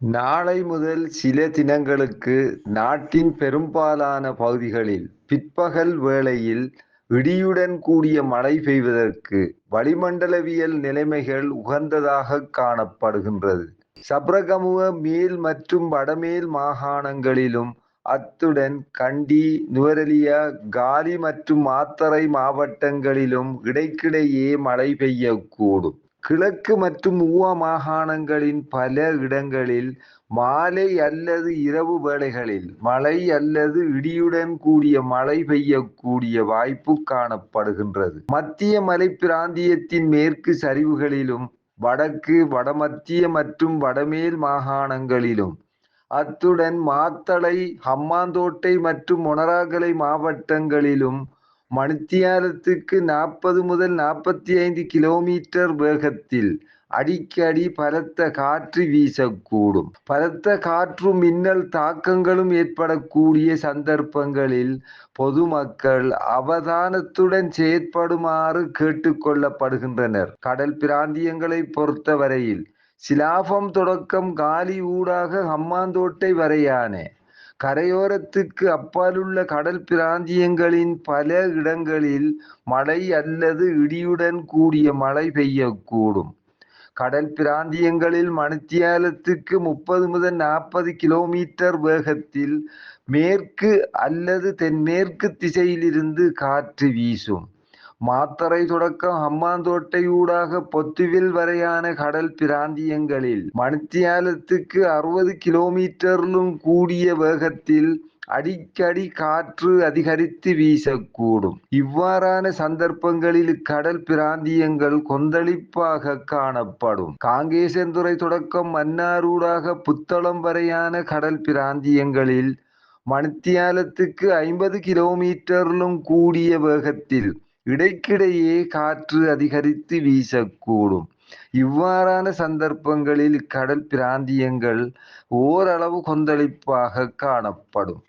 நாளை முதல் சில தினங்களுக்கு நாட்டின் பெரும்பாலான பகுதிகளில் பிற்பகல் வேளையில் இடியுடன் கூடிய மழை பெய்வதற்கு வளிமண்டலவியல் நிலைமைகள் உகந்ததாக காணப்படுகின்றது. சப்ரகமுவ மேல் மற்றும் வடமேல் மாகாணங்களிலும் அத்துடன் கண்டி, நுவரெலியா, காலி மற்றும் மாத்தறை மாவட்டங்களிலும் இடைக்கிடையே மழை பெய்யக்கூடும். கிழக்கு மற்றும் ஊவா மாகாணங்களின் பல இடங்களில் மாலை அல்லது இரவு வேளைகளில் மழை அல்லது இடியுடன் கூடிய மழை பெய்யக்கூடிய வாய்ப்பு காணப்படுகின்றது. மத்திய மலை பிராந்தியத்தின் மேற்கு சரிவுகளிலும் வடக்கு, வடமத்திய மற்றும் வடமேல் மாகாணங்களிலும் அத்துடன் மாத்தளை, ஹம்மாந்தோட்டை மற்றும் மொனராகலை மாவட்டங்களிலும் மணித்தியாலத்துக்கு நாற்பது முதல் நாற்பத்தி ஐந்து கிலோமீட்டர் வேகத்தில் அடிக்கடி பலத்த காற்று வீசக்கூடும். பலத்த காற்று மின்னல் தாக்கங்களும் ஏற்படக்கூடிய சந்தர்ப்பங்களில் பொதுமக்கள் அவதானத்துடன் செயற்படுமாறு கேட்டுக்கொள்ளப்படுகின்றனர் கடல் பிராந்தியங்களை பொறுத்தவரையில் சிலாபம் தொடக்கம் காலி ஊடாக ஹம்மாந்தோட்டை வரையான கரையோரத்துக்கு அப்பாலுள்ள கடல் பிராந்தியங்களின் பல இடங்களில் மழை அல்லது இடியுடன் கூடிய மழை பெய்யக்கூடும். கடல் பிராந்தியங்களில் மணித்தியாலத்துக்கு முப்பது முதல் நாற்பது கிலோமீட்டர் வேகத்தில் மேற்கு அல்லது தென்மேற்கு திசையிலிருந்து காற்று வீசும். மாத்தரை தொடக்கம் ஹம்மாந்தோட்டையூடாக பொத்துவில் வரையான கடல் பிராந்தியங்களில் மணித்தியாலத்துக்கு அறுபது கிலோமீட்டரிலும் கூடிய வேகத்தில் அடிக்கடி காற்று அதிகரித்து வீசக்கூடும். இவ்வாறான சந்தர்ப்பங்களில் கடல் பிராந்தியங்கள் கொந்தளிப்பாக காணப்படும். காங்கேசன்துறை தொடக்கம் மன்னாரூடாக புத்தளம் வரையான கடல் பிராந்தியங்களில் மணித்தியாலத்துக்கு ஐம்பது கிலோமீட்டரிலும் கூடிய வேகத்தில் இடைக்கிடையே காற்று அதிகரித்து வீசக்கூடும். இவ்வாறான சந்தர்ப்பங்களில் கடல் பிராந்தியங்கள் ஓரளவு கொந்தளிப்பாக காணப்படும்.